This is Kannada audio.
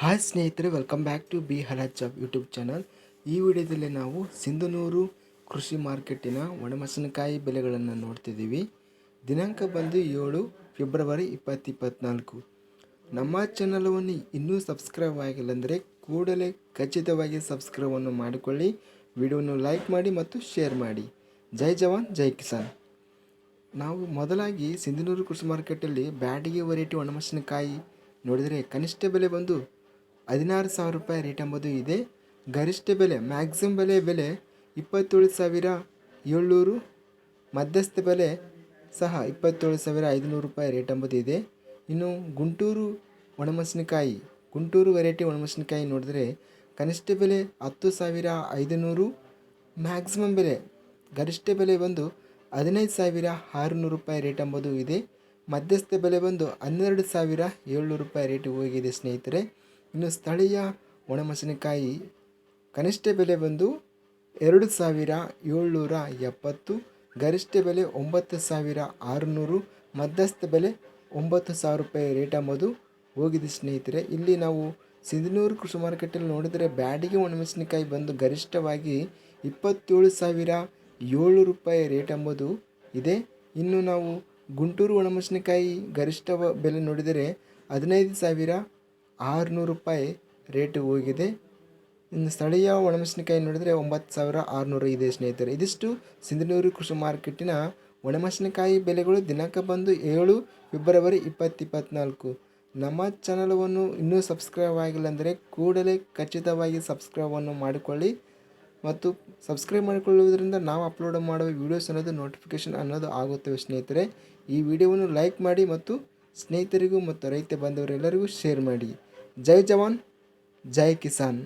ಹಾಯ್ ಸ್ನೇಹಿತರೆ welcome back to B Haraj job YouTube channel ಈ ವಿಡಿಯೋದಲ್ಲಿ ನಾವು ಸಿಂಧನೂರು ಕೃಷಿ ಮಾರ್ಕೆಟಿನ ಒಣಮೆಣಸಿನಕಾಯಿ ಬೆಲೆಗಳನ್ನು ನೋಡ್ತಿದ್ದೀವಿ. ದಿನಾಂಕ ಬಂದು ಏಳು ಫೆಬ್ರವರಿ ಇಪ್ಪತ್ತು ಇಪ್ಪತ್ತ್ನಾಲ್ಕು ನಮ್ಮ ಚಾನಲನ್ನು ಇನ್ನೂ ಸಬ್ಸ್ಕ್ರೈಬ್ ಆಗಿಲ್ಲ ಅಂದರೆ ಕೂಡಲೇ ಖಚಿತವಾಗಿ ಸಬ್ಸ್ಕ್ರೈಬನ್ನು ಮಾಡಿಕೊಳ್ಳಿ. ವಿಡಿಯೋವನ್ನು ಲೈಕ್ ಮಾಡಿ ಮತ್ತು ಶೇರ್ ಮಾಡಿ. ಜೈ ಜವಾನ್, ಜೈ ಕಿಸಾನ್. ನಾವು ಮೊದಲಾಗಿ ಸಿಂಧನೂರು ಕೃಷಿ ಮಾರ್ಕೆಟಲ್ಲಿ ಬ್ಯಾಡಿಗೆ ವೆರೈಟಿ ಒಣಮೆಣಸಿನಕಾಯಿ ನೋಡಿದರೆ ಕನಿಷ್ಠ ಬೆಲೆ ಬಂದು ಹದಿನಾರು ಸಾವಿರ ರೂಪಾಯಿ ರೇಟ್ ಎಂಬುದು ಇದೆ. ಗರಿಷ್ಠ ಬೆಲೆ ಮ್ಯಾಕ್ಸಿಮಮ್ ಬೆಲೆ ಬೆಲೆ ಇಪ್ಪತ್ತೇಳು ಸಾವಿರ ಏಳ್ನೂರು. ಮಧ್ಯಸ್ಥ ಬೆಲೆ ಸಹ ಇಪ್ಪತ್ತೇಳು ಸಾವಿರ ಐದುನೂರು ರೂಪಾಯಿ ರೇಟ್ ಎಂಬುದು ಇದೆ. ಇನ್ನು ಗುಂಟೂರು ಒಣಮೆಣಸಿನಕಾಯಿ, ಗುಂಟೂರು ವೆರೈಟಿ ಒಣಮೆಣಸಿನಕಾಯಿ ನೋಡಿದರೆ ಕನಿಷ್ಠ ಬೆಲೆ ಹತ್ತು ಸಾವಿರ ಐದುನೂರು. ಮ್ಯಾಕ್ಸಿಮಮ್ ಬೆಲೆ, ಗರಿಷ್ಠ ಬೆಲೆ ಬಂದು ಹದಿನೈದು ಸಾವಿರ ಆರುನೂರು ರೂಪಾಯಿ ರೇಟ್ ಎಂಬುದು ಇದೆ. ಮಧ್ಯಸ್ಥ ಬೆಲೆ ಬಂದು ಹನ್ನೆರಡು ಸಾವಿರ ಏಳ್ನೂರು ರೂಪಾಯಿ ರೇಟ್ ಹೋಗಿದೆ ಸ್ನೇಹಿತರೆ. ಇನ್ನು ಸ್ಥಳೀಯ ಒಣಮೆಣಸಿನಕಾಯಿ ಕನಿಷ್ಠ ಬೆಲೆ ಬಂದು ಎರಡು ಸಾವಿರ ಏಳ್ನೂರ ಎಪ್ಪತ್ತು, ಗರಿಷ್ಠ ಬೆಲೆ ಒಂಬತ್ತು ಸಾವಿರ ಆರುನೂರು, ಮಧ್ಯಸ್ಥ ಬೆಲೆ ಒಂಬತ್ತು ಸಾವಿರ ರೂಪಾಯಿ ರೇಟ್ ಅಂಬೋದು ಹೋಗಿದೆ ಸ್ನೇಹಿತರೆ. ಇಲ್ಲಿ ನಾವು ಸಿಂಧನೂರು ಕೃಷಿ ಮಾರುಕಟ್ಟೆಯಲ್ಲಿ ನೋಡಿದರೆ ಬ್ಯಾಡಿಗೆ ಒಣಮೆಣಸಿನಕಾಯಿ ಬಂದು ಗರಿಷ್ಠವಾಗಿ ಇಪ್ಪತ್ತೇಳು ಸಾವಿರ ಏಳು ರೂಪಾಯಿ ರೇಟ್ ಅಂಬೋದು ಇದೆ. ಇನ್ನು ನಾವು ಗುಂಟೂರು ಒಣಮೆಣಸಿನಕಾಯಿ ಗರಿಷ್ಠ ಬೆಲೆ ನೋಡಿದರೆ ಹದಿನೈದು ಸಾವಿರ ಆರುನೂರು ರೂಪಾಯಿ ರೇಟ್ ಹೋಗಿದೆ. ಇನ್ನು ಸ್ಥಳೀಯ ಒಣಮೆಣಸಿನಕಾಯಿ ನೋಡಿದರೆ ಒಂಬತ್ತು ಸಾವಿರ ಆರುನೂರು ಇದೆ ಸ್ನೇಹಿತರೆ. ಇದಿಷ್ಟು ಸಿಂಧನೂರು ಕೃಷಿ ಮಾರ್ಕೆಟಿನ ಒಣಮೆಣಸಿನಕಾಯಿ ಬೆಲೆಗಳು ದಿನಾಂಕ ಬಂದು ಏಳು ಫೆಬ್ರವರಿ ಇಪ್ಪತ್ತು ಇಪ್ಪತ್ತ್ನಾಲ್ಕು ನಮ್ಮ ಚಾನಲವನ್ನು ಇನ್ನೂ ಸಬ್ಸ್ಕ್ರೈಬ್ ಆಗಿಲ್ಲ ಅಂದರೆ ಕೂಡಲೇ ಖಚಿತವಾಗಿ ಸಬ್ಸ್ಕ್ರೈಬನ್ನು ಮಾಡಿಕೊಳ್ಳಿ ಮತ್ತು ಸಬ್ಸ್ಕ್ರೈಬ್ ಮಾಡಿಕೊಳ್ಳುವುದರಿಂದ ನಾವು ಅಪ್ಲೋಡ್ ಮಾಡುವ ವೀಡಿಯೋಸ್ ಅನ್ನೋದು ನೋಟಿಫಿಕೇಷನ್ ಅನ್ನೋದು ಆಗುತ್ತವೆ ಸ್ನೇಹಿತರೆ. ಈ ವಿಡಿಯೋವನ್ನು ಲೈಕ್ ಮಾಡಿ ಮತ್ತು ಸ್ನೇಹಿತರಿಗೂ ಮತ್ತು ರೈತ ಬಾಂಧವರೆಲ್ಲರಿಗೂ ಶೇರ್ ಮಾಡಿ. ಜೈ ಜವಾನ್ ಜೈ ಕಿಸಾನ್